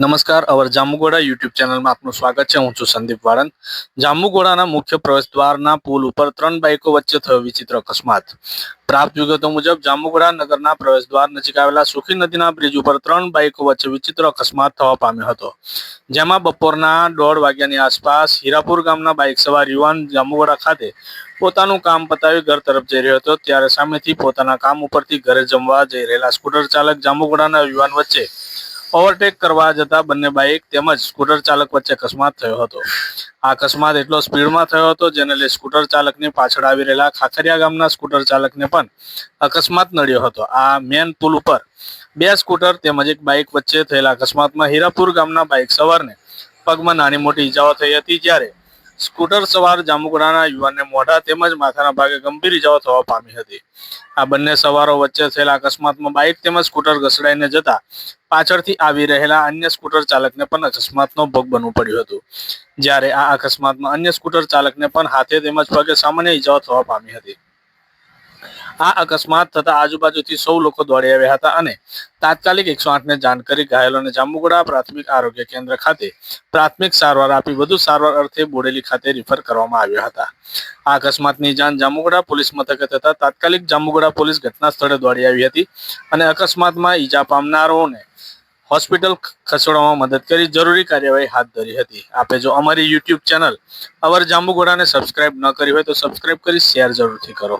નમસ્કાર, અવર જાંબુગોડા યુટ્યુબ ચેનલમાં આપનું સ્વાગત છે. હું છું સંદીપ વાળંદ. જાંબુગોડાના મુખ્ય પ્રવેશ દ્વારના પુલ ઉપર ત્રણ બાઇકો વચ્ચે થયો વિચિત્ર અકસ્માત. પ્રાપ્ત વિગતો મુજબ, જાંબુગોડા નગરના પ્રવેશ દ્વાર નજીક આવેલા સુખી નદીના બ્રિજ ઉપર ત્રણ બાઇકો વચ્ચે વિચિત્ર અકસ્માત થવા પામ્યો હતો. જેમાં બપોરના દોઢ વાગ્યાની આસપાસ હીરાપુર ગામના બાઇક સવાર યુવાન જાંબુગોડા ખાતે પોતાનું કામ પતાવી ઘર તરફ જઈ રહ્યો હતો. ત્યારે સામેથી પોતાના કામ ઉપરથી ઘરે જમવા જઈ રહેલા સ્કૂટર ચાલક જાંબુગોડાના યુવાન વચ્ચે ઓવરટેક કરવા જતા બંને બાઇક તેમજ સ્કૂટર ચાલક વચ્ચે અકસ્માત થયો હતો. આ અકસ્માત એટલો સ્પીડમાં થયો હતો જેને લઈ સ્કૂટર ચાલકની પાછળ આવી રહેલા ખાખરિયા ગામના સ્કૂટર ચાલકને પણ અકસ્માત નડ્યો હતો. આ મેન પુલ ઉપર બે સ્કૂટર તેમજ એક બાઇક વચ્ચે થયેલા અકસ્માતમાં હીરાપુર ગામના બાઇક સવારને પગમાં નાની મોટી ઈજાઓ થઈ હતી જ્યારે સ્કૂટર સવાર જામુગડાના યુવાનને મોઢા તેમજ માથાના ભાગે ગંભીર ઇજાઓ થવા પામી હતી. આ બંને સવારો વચ્ચે થયેલા અકસ્માતમાં બાઇક તેમજ સ્કૂટર ઘસડાઈને જતા પાછળથી આવી રહેલા અન્ય સ્કૂટર ચાલકને પણ અકસ્માતનો ભોગ બનવું પડ્યું હતું. જ્યારે આ અકસ્માતમાં અન્ય સ્કૂટર ચાલકને પણ હાથે તેમજ પગે સામાન્ય ઇજાઓ થવા પામી હતી. આ અકસ્માત થતા આજુબાજુથી સૌ લોકો દોડી આવ્યા હતા અને તાત્કાલિક એકસો આઠને જાણ કરી ઘાયલોને જાંબુગોડા પ્રાથમિક આરોગ્ય કેન્દ્ર ખાતે પ્રાથમિક સારવાર આપી વધુ સારવાર અર્થે બોડેલી ખાતે રિફર કરવામાં આવ્યા હતા. આ અકસ્માતની જાણ જાંબુગોડા પોલીસ મથકે થતા તાત્કાલિક જાંબુગોડા પોલીસ ઘટના સ્થળે દોડી આવી હતી અને અકસ્માતમાં ઈજા પામનારોને હોસ્પિટલ ખસેડવામાં મદદ કરી જરૂરી કાર્યવાહી હાથ ધરી હતી. આપે જો અમારી યુટ્યુબ ચેનલ અવર જાંબુગોડાને સબસ્ક્રાઇબ ન કરી હોય તો સબસ્ક્રાઇબ કરી શેર જરૂરથી કરો.